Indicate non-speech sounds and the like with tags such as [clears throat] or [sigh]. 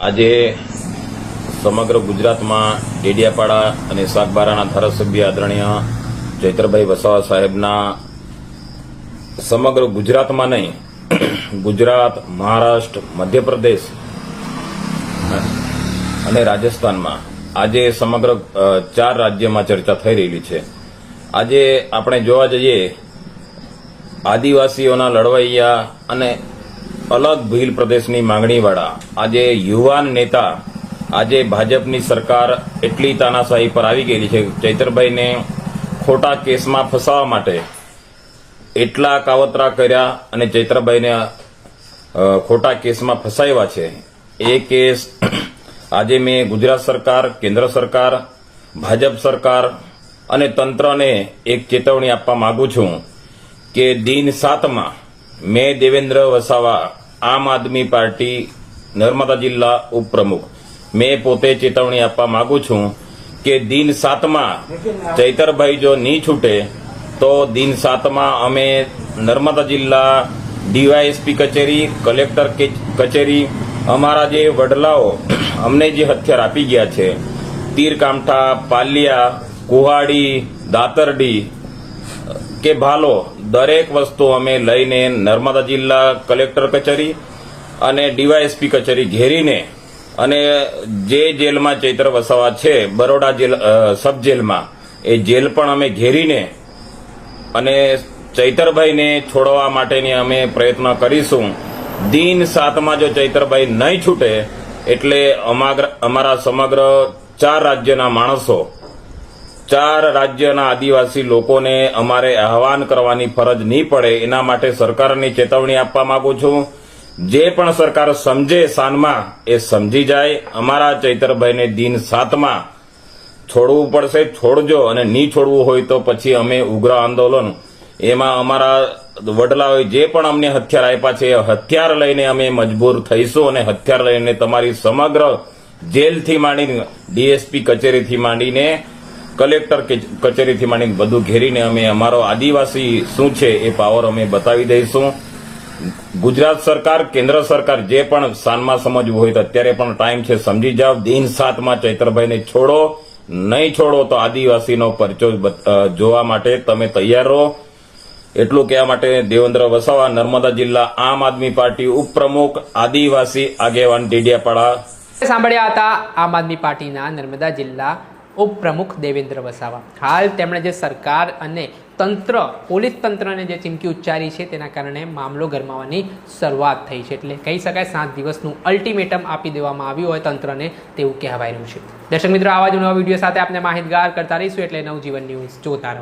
આજે સમગ્ર ગુજરાતમાં ડેડિયાપાડા અને સાગબારાના ધારાસભ્ય આદરણીય ચૈત્રભાઈ વસાવા સાહેબના સમગ્ર ગુજરાતમાં નહીં, ગુજરાત, મહારાષ્ટ્ર, મધ્યપ્રદેશ અને રાજસ્થાનમાં આજે સમગ્ર ચાર રાજ્યમાં ચર્ચા થઈ રહેલી છે. આજે આપણે જોવા જઈએ, આદિવાસીઓના લડવૈયા અને અલગ ભીલ પ્રદેશની માંગણીવાળા. આજે યુવાન નેતા, આજે ભાજપની સરકાર એટલી તાનાશાહી પર આવી ગયેલી છે. ચૈતરભાઈને ખોટા કેસમાં ફસાવવા માટે એટલા કાવતરા કર્યા અને ચૈત્રભાઈને ખોટા કેસમાં ફસાવ્યા છે. એ કેસ [clears throat] આજે મેં ગુજરાત સરકાર, કેન્દ્ર સરકાર, ભાજપ સરકાર અને તંત્રને એક ચેતવણી આપવા માંગુ છું કે દિન સાતમાં મેં દેવેન્દ્ર વસાવા આમ આદમી પાર્ટી નર્મદા જિલ્લા ઉપપ્રમુખ. મેં પોતે ચેતવણી આપવા માંગુ છું કે દિન સાતમાં ચૈતરભાઈ જો નહીં છૂટે, તો દિન સાતમાં અમે નર્મદા જિલ્લા ડીવાયએસપી કચેરી, કલેક્ટર કચેરી, અમારા જે વડલાઓ અમને જે હથિયાર આપી ગયા છે, તીરકામઠા, પાલિયા, કુહાડી, દાતરડી કે ભાલો, દરેક વસ્તુ અમે લઈને નર્મદા જિલ્લા કલેક્ટર કચેરી અને ડીવાયએસપી કચેરી ઘેરીને અને જે જેલમાં ચૈત્ર વસાવા છે, બરોડા જેલ સબ જેલમાં એ જેલ પણ અમે ઘેરીને અને ચૈતરભાઈને છોડવા માટેની અમે પ્રયત્ન કરીશું. દિન સાતમાં જો ચૈતરભાઈ નહીં છૂટે, એટલે અમારા સમગ્ર ચાર રાજ્યના માણસો ચાર રાજ્યના આદિવાસી લોકોને અમારે આહવાન કરવાની ફરજ નહીં પડે, એના માટે સરકારની ચેતવણી આપવા માંગુ છું. જે પણ સરકાર સમજે સાનમાં, એ સમજી જાય. અમારા ચૈતરભાઈને દિન સાતમાં છોડવું પડશે, છોડજો અને નહીં છોડવું હોય તો પછી અમે ઉગ્ર આંદોલન. એમાં અમારા વડલાઓએ જે પણ અમને હથિયાર આપ્યા છે, એ હથિયાર લઈને અમે મજબૂર થઈશું અને હથિયાર લઈને તમારી સમગ્ર જેલથી માંડીને, ડીએસપી કચેરીથી માંડીને કલેક્ટર કચેરીથી માંડીને બધું ઘેરીને અમે, અમારો આદિવાસી શું છે એ પાવર અમે બતાવી દઈશું. ગુજરાત સરકાર, કેન્દ્ર સરકાર જે પણ સાનમાં સમજવું હોય તો અત્યારે પણ ટાઈમ છે, સમજી જાઓ. દિન સાતમાં ચૈત્રભાઈને છોડો. નહીં છોડો તો આદિવાસીનો પરચો જોવા માટે તમે તૈયાર રહો. એટલું કહેવા માટે દેવેન્દ્ર વસાવા, નર્મદા જિલ્લા આમ આદમી પાર્ટી ઉપપ્રમુખ, આદિવાસી આગેવાન ડેડિયાપાડા. સાંભળ્યા હતા આમ આદમી પાર્ટીના નર્મદા જિલ્લા ઉપપ્રમુખ દેવેન્દ્ર વસાવા. હાલ તેમણે જે સરકાર અને તંત્ર, પોલીસ તંત્રને જે ચીમકી ઉચ્ચારી છે, તેના કારણે મામલો ગરમાવાની શરૂઆત થઈ છે. એટલે કહી શકાય સાત દિવસનું અલ્ટિમેટમ આપી દેવામાં આવ્યું હોય તંત્રને તેવું કહેવાય રહ્યું છે. દર્શક મિત્રો, આવા જ નવા વીડિયો સાથે આપણે માહિતગાર કરતા રહીશું. એટલે નવજીવન ન્યૂઝ જોતા રહો.